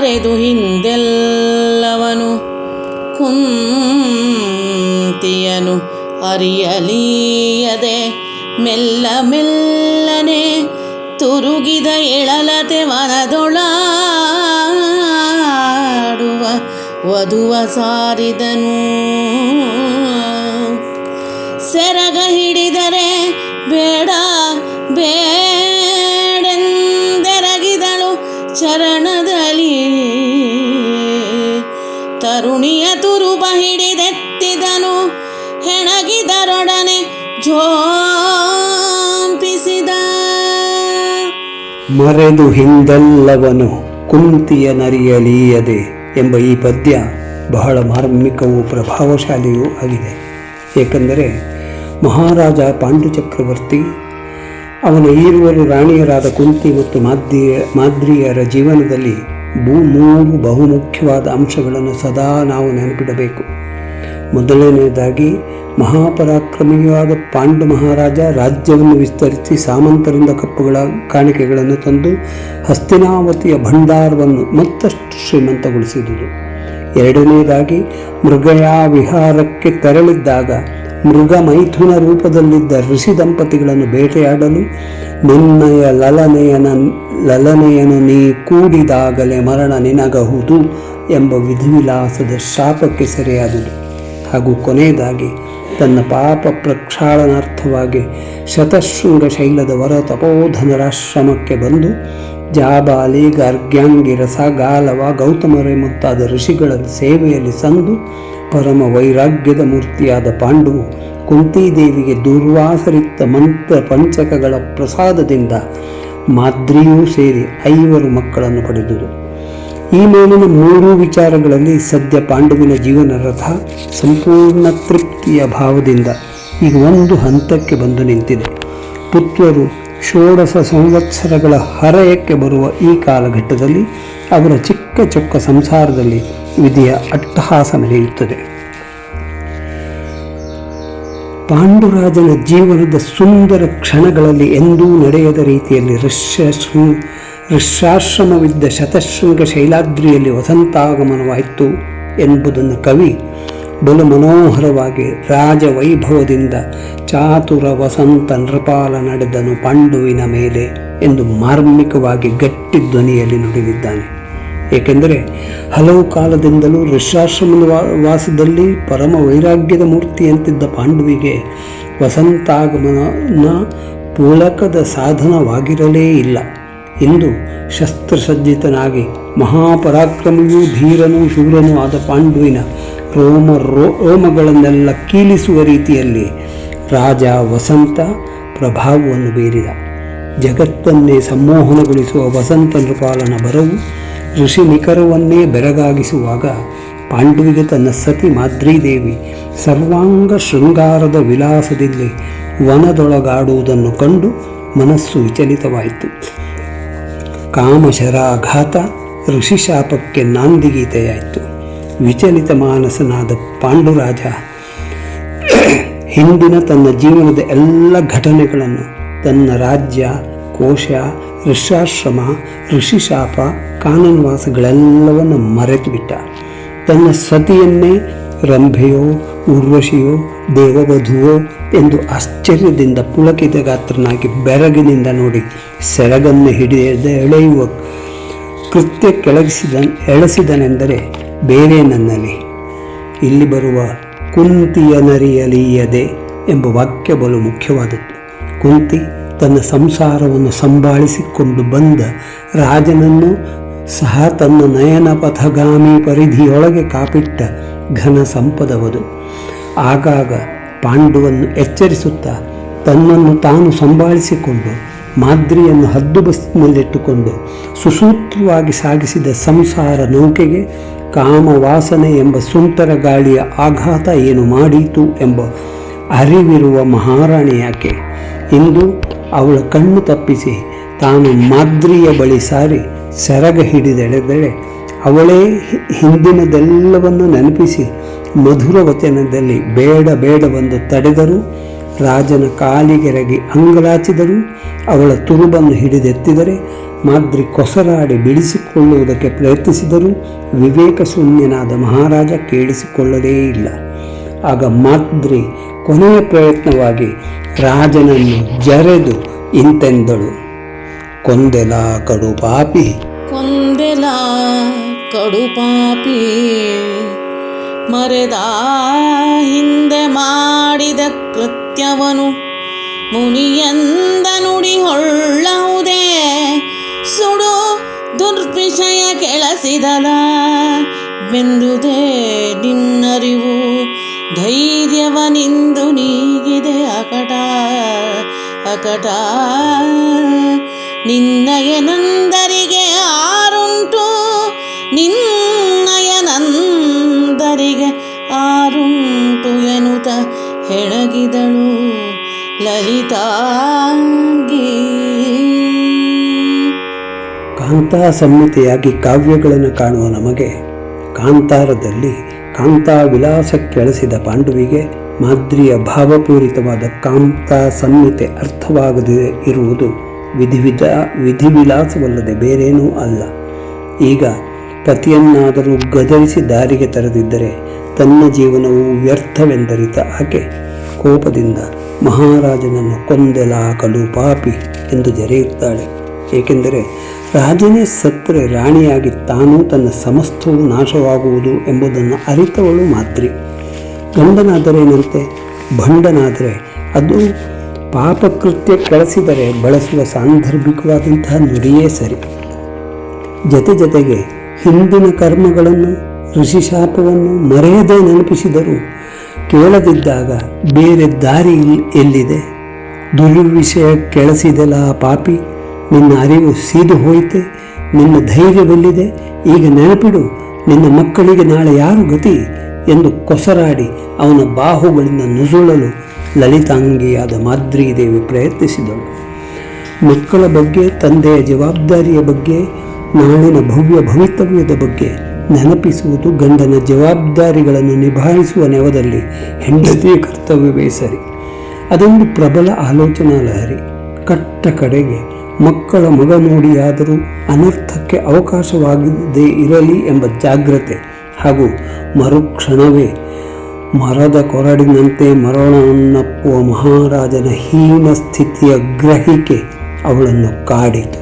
ಮರೆದು ಹಿಂದೆಲ್ಲವನು ಕುಂತಿಯನು. ಅರಿಯಲೀಯದೆ ಮೆಲ್ಲ ಮೆಲ್ಲನೆ ತುರುಗಿದ ಎಳಲತೆ ಮನದೊಳಾಡುವ ವಧುವ ಸಾರಿದನು. ಸೆರಗ ಹಿಡಿದರೆ ಬೇಡ ಮರೆದು ಹಿಂದೆಲ್ಲವನು ಕುಂತಿಯ ನರಿಯಲೀಯದೆ ಎಂಬ ಈ ಪದ್ಯ ಬಹಳ ಮಾರ್ಮಿಕವೂ ಪ್ರಭಾವಶಾಲಿಯೂ ಆಗಿದೆ. ಏಕೆಂದರೆ ಮಹಾರಾಜ ಪಾಂಡುಚಕ್ರವರ್ತಿ ಅವನ ಈರುವರು ರಾಣಿಯರಾದ ಕುಂತಿ ಮತ್ತು ಮಾದ್ರಿಯ ಮಾದ್ರಿಯರ ಜೀವನದಲ್ಲಿ ಭೂ ಮೂರು ಬಹುಮುಖ್ಯವಾದ ಅಂಶಗಳನ್ನು ಸದಾ ನಾವು ನೆನಪಿಡಬೇಕು. ಮೊದಲನೆಯದಾಗಿ ಮಹಾಪರಾಕ್ರಮಿಯಾದ ಪಾಂಡು ಮಹಾರಾಜ ರಾಜ್ಯವನ್ನು ವಿಸ್ತರಿಸಿ ಸಾಮಂತರಿಂದ ಕಪ್ಪುಗಳ ಕಾಣಿಕೆಗಳನ್ನು ತಂದು ಹಸ್ತಿನಾವತಿಯ ಭಂಡಾರವನ್ನು ಮತ್ತಷ್ಟು ಶ್ರೀಮಂತಗೊಳಿಸಿದುದು ಎರಡನೆಯದಾಗಿ, ಮೃಗಯಾ ವಿಹಾರಕ್ಕೆ ತೆರಳಿದ್ದಾಗ ಮೃಗ ಮೈಥುನ ರೂಪದಲ್ಲಿದ್ದ ಋಷಿ ದಂಪತಿಗಳನ್ನು ಬೇಟೆಯಾಡಲು ನಿನ್ನಯ ಲಲನೆಯನ, ಲಲನೆಯನು ನೀ ಕೂಡಿದಾಗಲೇ ಮರಣ ನಿನಗಹುದು ಎಂಬ ವಿಧಿವಿಲಾಸದ ಶಾಪಕ್ಕೆ ಸರಿಯಾದುದು ಹಾಗೂ ಕೊನೆಯದಾಗಿ ತನ್ನ ಪಾಪ ಪ್ರಕ್ಷಾಳನಾರ್ಥವಾಗಿ ಶತಶೃಂಗ ಶೈಲದ ವರ ತಪೋಧನರಾಶ್ರಮಕ್ಕೆ ಬಂದು ಜಾಬಾಲಿ, ಗಾರ್ಗ್ಯಾಂಗಿ, ರಸಗಾಲವ, ಗೌತಮರೇ ಮುಂತಾದ ಋಷಿಗಳ ಸೇವೆಯಲ್ಲಿ ಸಂದು ಪರಮ ವೈರಾಗ್ಯದ ಮೂರ್ತಿಯಾದ ಪಾಂಡುವು ಕುಂತಿದೇವಿಗೆ ದುರ್ವಾಸರಿಕ್ತ ಮಂತ್ರ ಪಂಚಕಗಳ ಪ್ರಸಾದದಿಂದ ಮಾದ್ರಿಯೂ ಸೇರಿ ಐವರು ಮಕ್ಕಳನ್ನು ಪಡೆದುದು ಈ ಮೇಲಿನ ಮೂರು ವಿಚಾರಗಳಲ್ಲಿ ಸದ್ಯ ಪಾಂಡುವಿನ ಜೀವನ ರಥ ಸಂಪೂರ್ಣ ತೃಪ್ತಿಯ ಭಾವದಿಂದ ಈಗ ಒಂದು ಹಂತಕ್ಕೆ ಬಂದು ನಿಂತಿದೆ. ಪುತ್ರರು ಷೋಡಶ ಸಂವತ್ಸರಗಳ ಹರಯಕ್ಕೆ ಬರುವ ಈ ಕಾಲಘಟ್ಟದಲ್ಲಿ ಅವರ ಚಿಕ್ಕ ಚೊಕ್ಕ ಸಂಸಾರದಲ್ಲಿ ವಿಧಿಯ ಅಟ್ಟಹಾಸ ನಡೆಯುತ್ತದೆ. ಪಾಂಡುರಾಜನ ಜೀವನದ ಸುಂದರ ಕ್ಷಣಗಳಲ್ಲಿ ಎಂದೂ ನಡೆಯದ ರೀತಿಯಲ್ಲಿ ಋಷ್ಯ ಋಷ್ಯಾಶ್ರಮವಿದ್ದ ಶತಶೃಂಗ ಶೈಲಾದ್ರಿಯಲ್ಲಿ ವಸಂತಾಗಮನವಾಯಿತು ಎಂಬುದನ್ನು ಕವಿ ಬಲು ಮನೋಹರವಾಗಿ ರಾಜವೈಭವದಿಂದ ಚಾತುರ ವಸಂತ ನೃಪಾಲ ನಡೆದನು ಪಾಂಡುವಿನ ಮೇಲೆ ಎಂದು ಮಾರ್ಮಿಕವಾಗಿ ಗಟ್ಟಿ ಧ್ವನಿಯಲ್ಲಿ ನುಡಿದಿದ್ದಾನೆ. ಏಕೆಂದರೆ ಹಲವು ಕಾಲದಿಂದಲೂ ಋಷ್ಯಾಶ್ರಮದ ವಾಸದಲ್ಲಿ ಪರಮ ವೈರಾಗ್ಯದ ಮೂರ್ತಿಯಂತಿದ್ದ ಪಾಂಡುವಿಗೆ ವಸಂತಾಗಮನ ಪುಳಕದ ಸಾಧನವಾಗಿರಲೇ ಇಲ್ಲ. ಇಂದು ಶಸ್ತ್ರಸಜ್ಜಿತನಾಗಿ ಮಹಾಪರಾಕ್ರಮಿಯೂ ಧೀರನೂ ಶೂರನೂ ಆದ ಪಾಂಡುವಿನ ರೋಮ ರೋ, ರೋಮಗಳನ್ನೆಲ್ಲ ಕೀಲಿಸುವ ರೀತಿಯಲ್ಲಿ ರಾಜ ವಸಂತ ಪ್ರಭಾವವನ್ನು ಬೀರಿದ. ಜಗತ್ತನ್ನೇ ಸಂಮೋಹನಗೊಳಿಸುವ ವಸಂತ ನೃಪಾಲನ ಬರವು ಋಷಿ ನಿಖರವನ್ನೇ ಬೆರಗಾಗಿಸುವಾಗ ಪಾಂಡುವಿಗೆ ತನ್ನ ಸತಿ ಮಾದ್ರೀದೇವಿ ಸರ್ವಾಂಗ ಶೃಂಗಾರದ ವಿಲಾಸದಲ್ಲಿ ವನದೊಳಗಾಡುವುದನ್ನು ಕಂಡು ಮನಸ್ಸು ವಿಚಲಿತವಾಯಿತು. ಕಾಮಶರಾಘಾತ ಋಷಿಶಾಪಕ್ಕೆ ನಾಂದಿಗೀತೆಯಾಯಿತು. ವಿಚಲಿತ ಮಾನಸನಾದ ಪಾಂಡುರಾಜ ಹಿಂದಿನ ತನ್ನ ಜೀವನದ ಎಲ್ಲ ಘಟನೆಗಳನ್ನು ತನ್ನ ರಾಜ್ಯ, ಕೋಶ ಋಷಾಶ್ರಮ ಋಷಿಶಾಪ, ಕಾನನ್ವಾಸಗಳೆಲ್ಲವನ್ನು ಮರೆತು ಬಿಟ್ಟ ತನ್ನ ಸತಿಯನ್ನೇ ರಂಭೆಯೋ, ಉರ್ವಶಿಯೋ, ದೇವವಧುವೋ ಎಂದು ಆಶ್ಚರ್ಯದಿಂದ ಪುಳಕಿತ ಗಾತ್ರನಾಗಿ ಬೆರಗಿನಿಂದ ನೋಡಿ ಸೆರಗನ್ನು ಹಿಡಿಯದ ಎಳೆಯುವ ಕೃತ್ಯ ಕೆಳಗಿಸಿದ, ಎಳಸಿದನೆಂದರೆ ಬೇರೆ ನನ್ನಲ್ಲಿ. ಇಲ್ಲಿ ಬರುವ ಕುಂತಿಯ ನರಿಯಲೀಯದೆ ಎಂಬ ವಾಕ್ಯ ಬಲು ಮುಖ್ಯವಾದದ್ದು. ಕುಂತಿ ತನ್ನ ಸಂಸಾರವನ್ನು ಸಂಭಾಳಿಸಿಕೊಂಡು ಬಂದ ರಾಜನನ್ನು ಸಹ ತನ್ನ ನಯನ ಪಥಗಾಮಿ ಪರಿಧಿಯೊಳಗೆ ಕಾಪಿಟ್ಟ ಘನ ಸಂಪದವದು. ಆಗಾಗ ಪಾಂಡುವನ್ನು ಎಚ್ಚರಿಸುತ್ತಾ ತನ್ನನ್ನು ತಾನು ಸಂಭಾಳಿಸಿಕೊಂಡು ಮಾದ್ರಿಯನ್ನು ಹದ್ದುಬಸ್ತಿನಲ್ಲಿಟ್ಟುಕೊಂಡು ಸುಸೂತ್ರವಾಗಿ ಸಾಗಿಸಿದ ಸಂಸಾರ ನೌಕೆಗೆ ಕಾಮವಾಸನೆ ಎಂಬ ಸುಂಟರ ಗಾಳಿಯ ಆಘಾತ ಏನು ಮಾಡೀತು ಎಂಬ ಅರಿವಿರುವ ಮಹಾರಾಣಿಯಾಕೆ ಇಂದು ಅವಳ ಕಣ್ಣು ತಪ್ಪಿಸಿ ತಾನು ಮಾದ್ರಿಯ ಬಳಿ ಸಾರಿ ಸೆರಗ ಹಿಡಿದೆಳೆದರೆ ಅವಳೇ ಹಿಂದಿನದೆಲ್ಲವನ್ನು ನೆನಪಿಸಿ ಮಧುರ ವಚನದಲ್ಲಿ ಬೇಡ ಬೇಡವೆಂದು ತಡೆದರು ರಾಜನ ಕಾಲಿಗೆರಗಿ ಅಂಗಲಾಚಿದರು ಅವಳ ತುರುಬನ್ನು ಹಿಡಿದೆತ್ತಿದರೆ ಮಾದ್ರಿ ಕೊಸರಾಡಿ ಬಿಡಿಸಿಕೊಳ್ಳುವುದಕ್ಕೆ ಪ್ರಯತ್ನಿಸಿದರು ವಿವೇಕ ಶೂನ್ಯನಾದ ಮಹಾರಾಜ ಕೇಳಿಸಿಕೊಳ್ಳದೇ ಇಲ್ಲ. ಆಗ ಮಾದ್ರಿ ಕೊನೆಯ ಪ್ರಯತ್ನವಾಗಿ ರಾಜನನ್ನು ಜರೆದು ಇಂತೆಂದಳು, ಕೊಂದೆಲ ಕಡು ಪಾಪಿ? ಕೊಂದೆಲ ಕಡುಪಾಪಿ ಮರೆದ ಹಿಂದೆ ಮಾಡಿದ ಕೃತ್ಯವನು ಮುನಿಯಂದ ನುಡಿ ಹೊಳ್ಳಹುದೇ ಸುಡು ದುರ್ವಿಷಯ ಕೆಳಸಿದಲ ಬೆಂದುದೇ ನಿನ್ನರಿವು ಧೈರ್ಯವನಿಂದು ನೀಗಿದೆ ಅಕಟ ಅಕಟ ನಿನ್ನಯನಂದರಿಗೆ ಆರುಂಟು ನಿನ್ನಯನಂದರಿಗೆ ಆರುಂಟು ಎನ್ನುತ್ತ ಹೆಣಗಿದಳು ಲಲಿತಾಂಗಿ. ಕಾಂತಾ ಸಂಹಿತೆಯಾಗಿ ಕಾವ್ಯಗಳನ್ನು ಕಾಣುವ ನಮಗೆ ಕಾಂತಾರದಲ್ಲಿ ಕಾಂತಾ ವಿಲಾಸಕ್ಕೆಳಸಿದ ಪಾಂಡುವಿಗೆ ಮಾದ್ರಿಯ ಭಾವಪೂರಿತವಾದ ಕಾಂತಾ ಸಂಹಿತೆ ಅರ್ಥವಾಗದೇ ಇರುವುದು ವಿಧಿವಿಧ ವಿಧಿವಿಲಾಸವಲ್ಲದೆ ಬೇರೇನೂ ಅಲ್ಲ. ಈಗ ಪತಿಯನ್ನಾದರೂ ಗದರಿಸಿ ದಾರಿಗೆ ತರದಿದ್ದರೆ ತನ್ನ ಜೀವನವು ವ್ಯರ್ಥವೆಂದರಿತ ಆಕೆ ಕೋಪದಿಂದ ಮಹಾರಾಜನನ್ನು ಕೊಂದೆಲಾಕಲು ಪಾಪಿ ಎಂದು ಜರೆಯುತ್ತಾಳೆ. ಏಕೆಂದರೆ ರಾಜನೇ ಸತ್ತರೆ ರಾಣಿಯಾಗಿ ತಾನೂ ತನ್ನ ಸಮಸ್ತವು ನಾಶವಾಗುವುದು ಎಂಬುದನ್ನು ಅರಿತವಳು ಮಾದ್ರಿ ಗಂಡನಾದರೇನಂತೆ? ಭಂಡನಾದರೆ ಅದು ಪಾಪಕೃತ್ಯ ಕಳಿಸಿದರೆ ಬಳಸುವ ಸಾಂದರ್ಭಿಕವಾದಂತಹ ನುಡಿಯೇ ಸರಿ. ಜತೆ ಜತೆಗೆ ಹಿಂದಿನ ಕರ್ಮಗಳನ್ನು ಋಷಿಶಾಪವನ್ನು ಮರೆಯದೆ ನೆನಪಿಸಿದರು ಕೇಳದಿದ್ದಾಗ ಬೇರೆ ದಾರಿ ಎಲ್ಲಿದೆ? ದುರ್ವಿಷಯ ಕೆಳಸಿದೆಲ್ಲ ಪಾಪಿ, ನಿನ್ನ ಅರಿವು ಸೀದು ಹೋಯಿತೆ, ನಿನ್ನ ಧೈರ್ಯವೆಲ್ಲಿದೆ ಈಗ ನೆನಪಿಡು, ನಿನ್ನ ಮಕ್ಕಳಿಗೆ ನಾಳೆ ಯಾರು ಗತಿ? ಎಂದು ಕೊಸರಾಡಿ ಅವನ ಬಾಹುಗಳಿಂದ ನುಸುಳಲು ಲಲಿತಾಂಗಿಯಾದ ಮಾದ್ರೀದೇವಿ ಪ್ರಯತ್ನಿಸಿದಳು. ಮಕ್ಕಳ ಬಗ್ಗೆ, ತಂದೆಯ ಜವಾಬ್ದಾರಿಯ ಬಗ್ಗೆ ನಾಳಿನ ಭವ್ಯ ಭವಿತವ್ಯದ ಬಗ್ಗೆ ನೆನಪಿಸುವುದು ಗಂಡನ ಜವಾಬ್ದಾರಿಗಳನ್ನು ನಿಭಾಯಿಸುವ ನೆವದಲ್ಲಿ ಹೆಂಡತಿಯ ಕರ್ತವ್ಯವೇ ಸರಿ. ಅದೊಂದು ಪ್ರಬಲ ಆಲೋಚನಾ ಲಹರಿ ಕಟ್ಟ ಕಡೆಗೆ ಮಕ್ಕಳ ಮಗ ನೋಡಿಯಾದರೂ ಅನರ್ಥಕ್ಕೆ ಅವಕಾಶವಾಗದೇ ಇರಲಿ ಎಂಬ ಜಾಗ್ರತೆ ಹಾಗೂ ಮರುಕ್ಷಣವೇ ಮರದ ಕೊರಡಿನಂತೆ ಮರಣವನ್ನಪ್ಪುವ ಮಹಾರಾಜನ ಹೀನ ಸ್ಥಿತಿಯ ಗ್ರಹಿಕೆ ಅವಳನ್ನು ಕಾಡಿತು.